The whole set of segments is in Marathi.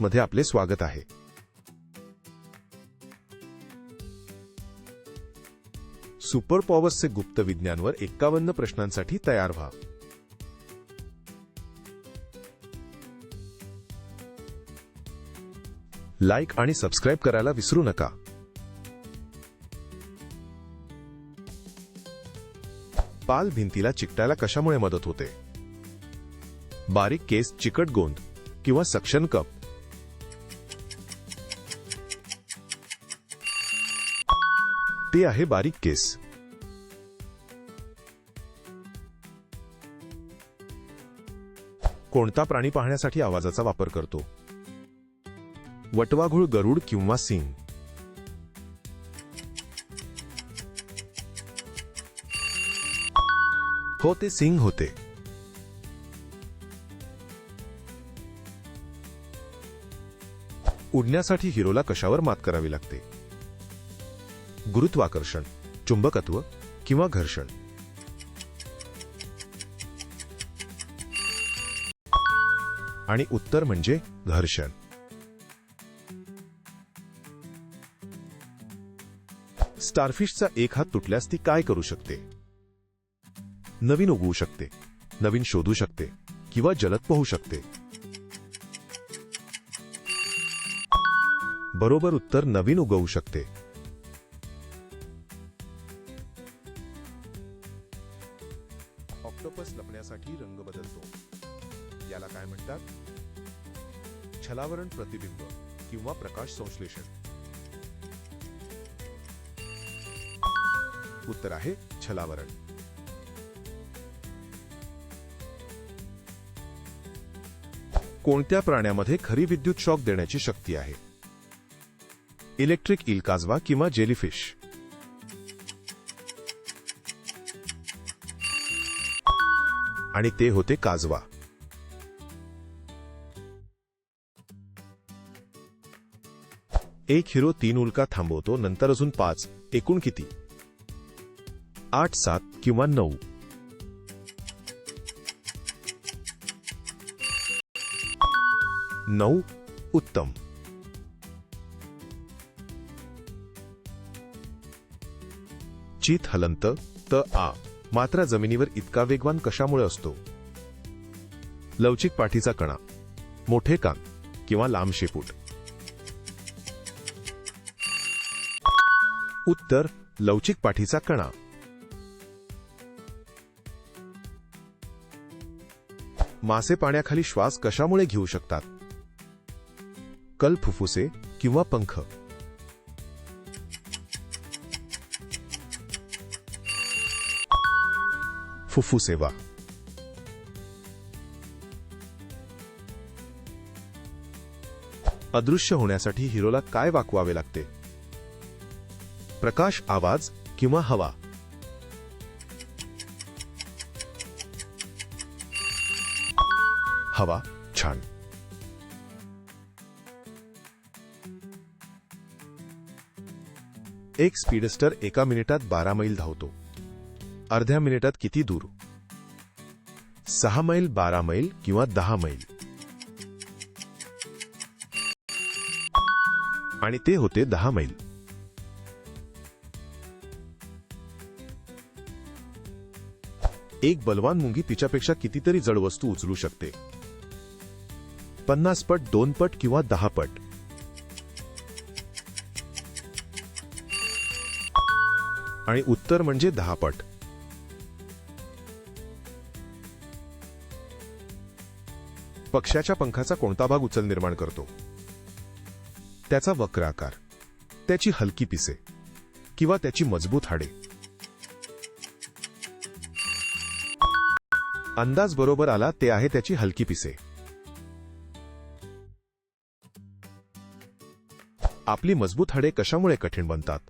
मध्ये आपले स्वागत आहे. सुपर पॉवर्सचे गुप्त विज्ञानवर एक्कावन्न प्रश्नांसाठी तयार व्हा. लाईक आणि सबस्क्राईब करायला विसरू नका. पाल भिंतीला चिकटायला कशामुळे मदत होते? बारीक केस चिकट गोंद. किंवा सक्शन कप. ते आहे बारीक केस. कोणता प्राणी पाहण्यासाठी आवाजाचा वापर करतो? वटवाघूळ गरुड किंवा सिंग? हो ते सिंग होते. उडण्यासाठी हिरोला कशावर मात करावी लागते? गुरुत्वाकर्षण चुंबकत्व किंवा घर्षण? आणि उत्तर म्हणजे घर्षण. स्टारफिशचा एक हात तुटल्यास ती काय करू शकते? नवीन उगवू शकते नवीन शोधू शकते किंवा जलद पोहू शकते. बरोबर उत्तर नवीन उगवू शकते. ऑक्टोपस लपण्यासाठी रंग बदलतो. याला काय म्हणतात? छलावरण प्रतिबिंब किंवा प्रकाश संश्लेषण. उत्तर आहे छलावरण. कोणत्या प्राण्यामध्ये खरी विद्युत शॉक देण्याची शक्ती आहे? इलेक्ट्रिक इलकाजवा किंवा जेलीफिश. आणि ते होते काजवा. एक हिरो तीन उल्का थांबवतो नंतर अजून पाच. एकूण किती? आठ सात किंवा नऊ. नऊ उत्तम. चित हलंत त आ मात्र जमिनीवर इतका वेगवान कशामुळे असतो? लवचिक पाठीचा कणा मोठे कान किंवा लांब शेपूट. उत्तर लवचिक पाठीचा कणा. मासे पाण्याखाली श्वास कशामुळे घेऊ शकतात? कल फुफ्फुसे किंवा पंख. फुफ्फुसेवा अदृश्य होण्यासाठी हिरोला काय वाकवावे लागते? प्रकाश आवाज किंवा हवा? हवा छान. एक स्पीडस्टर एका मिनिटात बारा मैल धावतो. अर्ध्या मिनिटात किती दूर? सहा मैल बारा मैल किंवा दहा मैल. आणि ते होते दहा मैल. एक बलवान मुंगी तिच्यापेक्षा कितीतरी जड वस्तू उचलू शकते. पन्नास पट दोन पट किंवा दहा पट. आणि उत्तर म्हणजे दहा पट. पक्ष्याच्या पंखाचा कोणता भाग उचल निर्माण करतो? त्याचा वक्र आकार त्याची हलकी पिसे किंवा त्याची मजबूत हाडे. अंदाज बरोबर आला ते आहे त्याची हलकी पिसे. आपली मजबूत हाडे कशामुळे कठीण बनतात?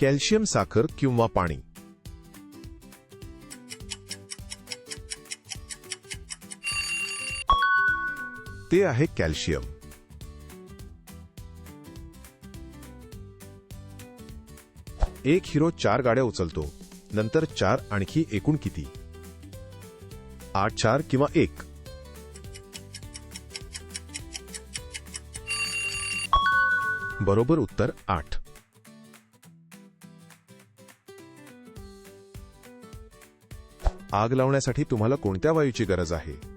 कॅल्शियम साखर किंवा पाणी. ते आहे कॅल्शियम. एक हिरो चार गाड्या उचलतो नंतर चार आणखी एकूण किती? आठ चार किंवा एक? बरोबर उत्तर आठ. आग लावण्यासाठी तुम्हाला कोणत्या वायूची गरज आहे?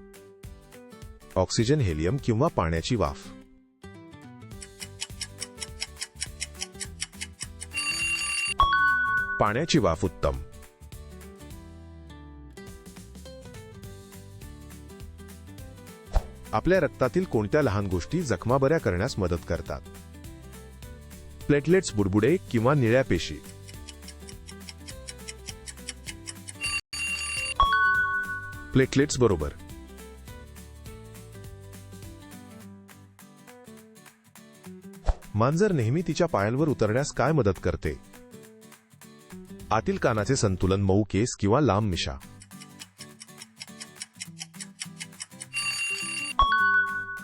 ऑक्सिजन हेलियम किंवा पाण्याची वाफ. पाण्याची वाफ उत्तम. आपल्या रक्तातील कोणत्या लहान गोष्टी जखमा बऱ्या करण्यास मदत करतात? प्लेटलेट्स बुडबुडे किंवा निळ्या पेशी. प्लेटलेट्स बरोबर. मांजर नेहमी तिच्या पायांवर उतरण्यास काय मदत करते? आतील कानाचे संतुलन मऊ केस किंवा लांब मिशा.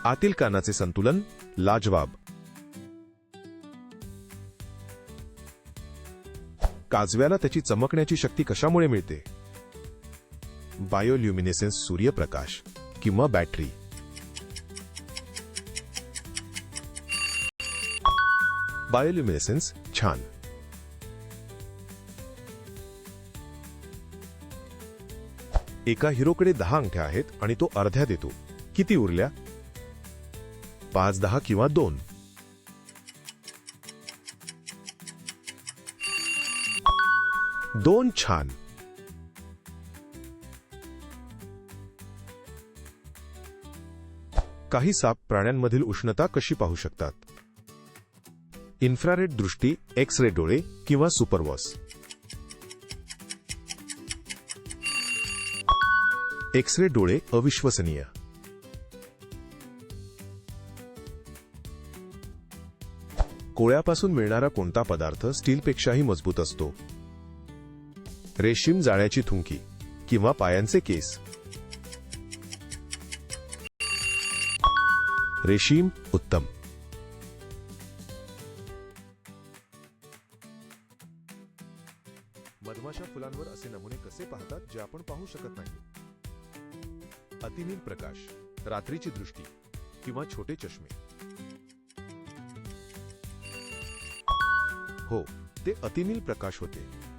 आतील कानाचे संतुलन लाजवाब. काजव्याला त्याची चमकण्याची शक्ती कशामुळे मिळते? बायोल्युमिनेसेन्स सूर्यप्रकाश किंवा बॅटरी. बायोल्युमिनेसेन्स छान एका हिरोकडे दहा अंगठ्या आहेत आणि तो अर्ध्या देतो. किती उरल्या? पाच दहा किंवा दोन. दोन छान. काही साप प्राण्यांमधील उष्णता कशी पाहू शकतात? इन्फ्रारेड दृष्टी एक्स रे डोळे किंवा सुपरवॉस. एक्स रे डोळे अविश्वसनीय. कोळ्यापासून मिळणारा कोणता पदार्थ स्टीलपेक्षाही मजबूत असतो? रेशीम जाळ्याची थुंकी किंवा पायांचे केस. रेशीम उत्तम. अतिनील प्रकाश रात्रीची दृष्टी किंवा छोटे चष्मे. हो ते अतिनील प्रकाश होते.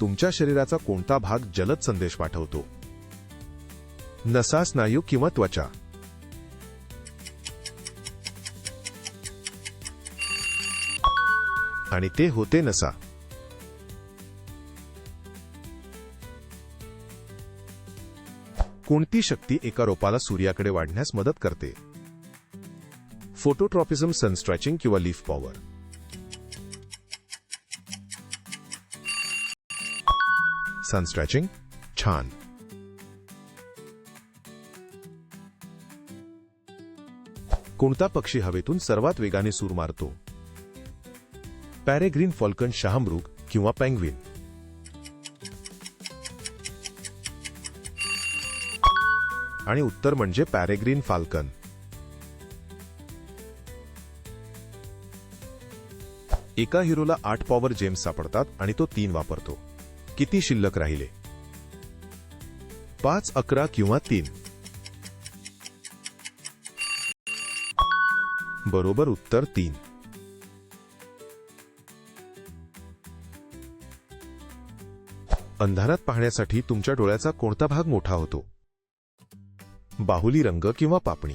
तुमच्या शरीराचा कोणता भाग जलद संदेश पाठवतो? नसा स्नायू किंवा त्वचा? आणि ते होते नसा. कोणती शक्ती एका रोपाला सूर्याकडे वाढण्यास मदत करते? फोटोट्रॉपिझम सनस्ट्रॅचिंग किंवा लीफ पॉवर सनस्ट्रॅचिंग छान. कोणता पक्षी हवेतून सर्वात वेगाने सूर मारतो? पॅरेग्रीन फॉल्कन शहामृग किंवा पेंग्विन आणि उत्तर म्हणजे पॅरेग्रीन फाल्कन. एका हिरोला आठ पॉवर जेम्स सापडतात आणि तो तीन वापरतो. किती शिल्लक राहिले? पाच अकरा किंवा तीन. बरोबर उत्तर तीन. अंधारात पाहण्यासाठी तुमच्या डोळ्याचा कोणता भाग मोठा होतो? बाहुली रंग किंवा पापणी.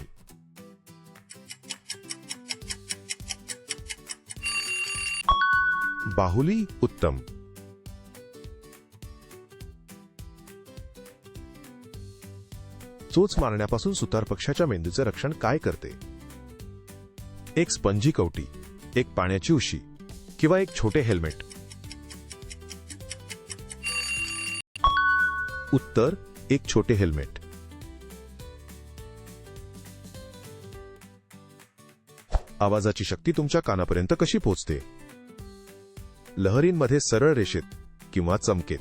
बाहुली उत्तम. चोच मारण्यापासून सुतार पक्षाच्या मेंदूचे रक्षण काय करते? एक स्पंजी कवटी एक पाण्याची उशी किंवा एक छोटे हेल्मेट. उत्तर एक छोटे हेल्मेट. आवाजाची शक्ती तुमच्या कानापर्यंत कशी पोहोचते? लहरींमध्ये सरळ रेषेत किंवा चमकेत.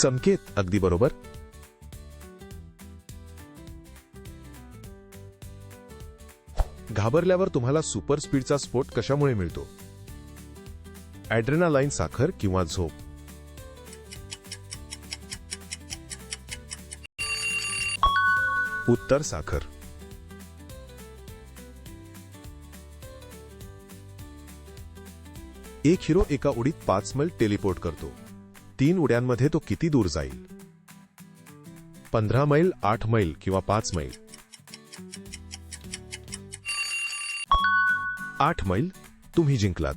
चमकेत अगदी बरोबर. घाबरल्यावर तुम्हाला सुपर स्पीडचा स्फोट कशामुळे मिळतो? ॲड्रेनालाईन साखर किंवा झोप. उत्तर साखर. एक हिरो एका उडीत पाच मैल टेलिपोर्ट करतो. तीन उड्यांमध्ये तो किती दूर जाईल? पंधरा मैल आठ मैल किंवा पाच मैल? आठ मैल तुम्ही जिंकलात.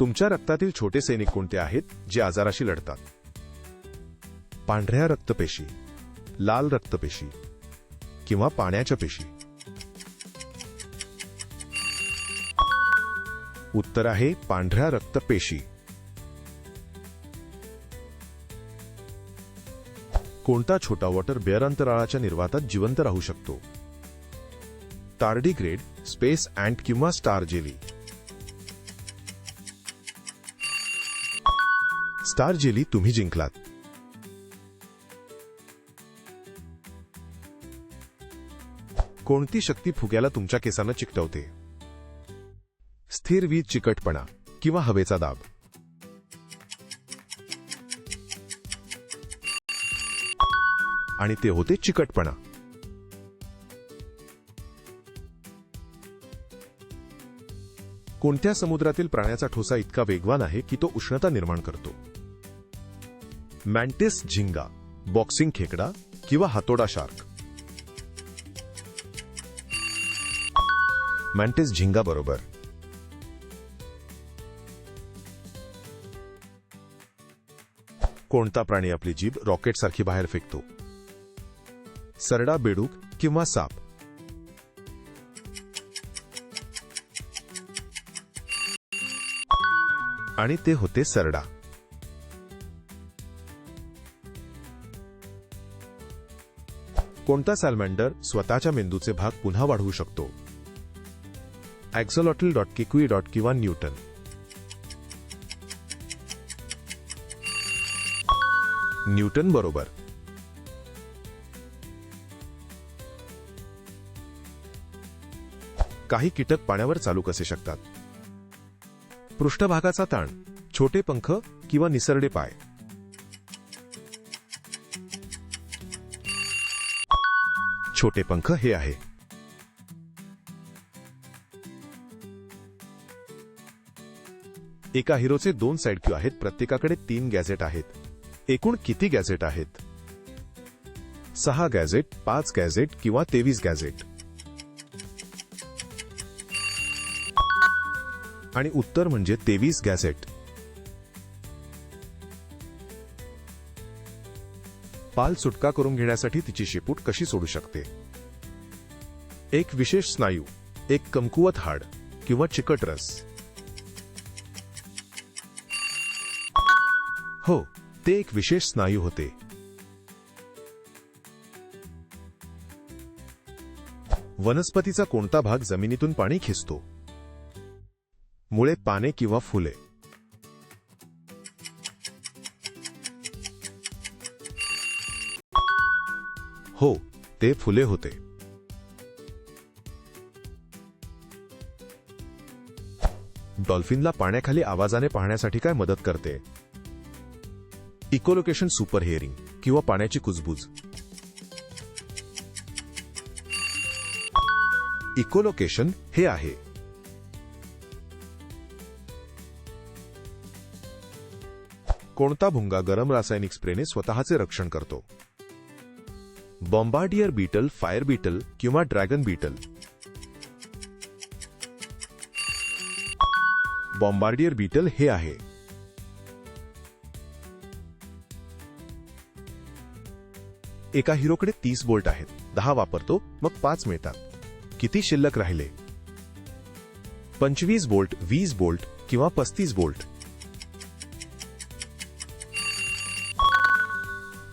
तुमच्या रक्तातील छोटे सैनिक कोणते आहेत जे आजाराशी लढतात? पांढऱ्या रक्तपेशी लाल रक्तपेशी किंवा पाण्याच्या पेशी. उत्तर आहे पांढऱ्या रक्तपेशी. कोणता छोटा वॉटर बेअर अंतराळाच्या निर्वातात जिवंत राहू शकतो? तार्डिग्रेड स्पेस अँट किंवा स्टार जेली स्टार जेली तुम्ही जिंकलात. कोणती शक्ती फुग्याला तुमच्या केसांना चिकटवते? स्थिर वीज चिकटपणा किंवा हवेचा दाब. आणि ते होते चिकटपणा. कोणत्या समुद्रातील प्राण्याचा ठोसा इतका वेगवान आहे की तो उष्णता निर्माण करतो? मॅन्टिस झिंगा बॉक्सिंग खेकडा किंवा हातोडा शार्क. मॅन्टिस झिंगा बरोबर. कोणता प्राणी आपली जीभ रॉकेटसारखी बाहेर फेकतो? सरडा बेडूक किंवा साप? आणि ते होते सरडा. कोणता सॅलमँडर स्वतःच्या मेंदूचे भाग पुन्हा वाढवू शकतो? ॲक्झोलॉटल डॉट किक्वी डॉट किंवा न्यूटन न्यूटन बरोबर. काही कीटक पाण्यावर चालू कसे शकतात? पृष्ठभागाचा ताण छोटे पंख किंवा निसरडे पाय. छोटे पंख हे आहे. एका हिरोचे दोन साइड क्यू आहेत प्रत्येकाकडे तीन गॅझेट आहेत. एकूण किती गॅझेट आहेत? सहा गॅझेट पाच गॅझेट किंवा तेवीस गॅझेट आणि उत्तर म्हणजे तेवीस गॅझेट पाल सुटका करून घेण्यासाठी तिची शेपूट कशी सोडू शकते? एक विशेष स्नायू एक कमकुवत हाड किंवा चिकट रस. हो ते एक विशेष स्नायू होते. वनस्पतीचा कोणता भाग जमिनीतून पाणी खिचतो? मुळे पाने किंवा फुले. हो ते फुले होते. डॉल्फिनला पाण्याखाली आवाजाने पाहण्यासाठी काय मदत करते? इकोलोकेशन सुपर हेअरिंग किंवा पाण्याची कुजबूज. इकोलोकेशन हे आहे. कोणता भुंगा गरम रासायनिक स्प्रेने स्वतःचे रक्षण करतो? बॉम्बार्डियर बीटल फायर बीटल किंवा ड्रॅगन बीटल? बॉम्बार्डियर बीटल हे आहे. एका हिरोकडे तीस बोल्ट आहेत. दहा वापरतो मग पाच मिळतात. किती शिल्लक राहिले? पंचवीस बोल्ट वीस बोल्ट किंवा पस्तीस बोल्ट.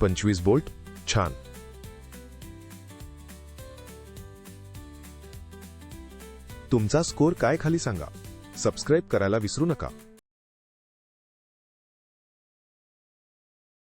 पंचवीस बोल्ट छान. तुमचा स्कोर काय खाली सांगा. सबस्क्राईब करायला विसरू नका.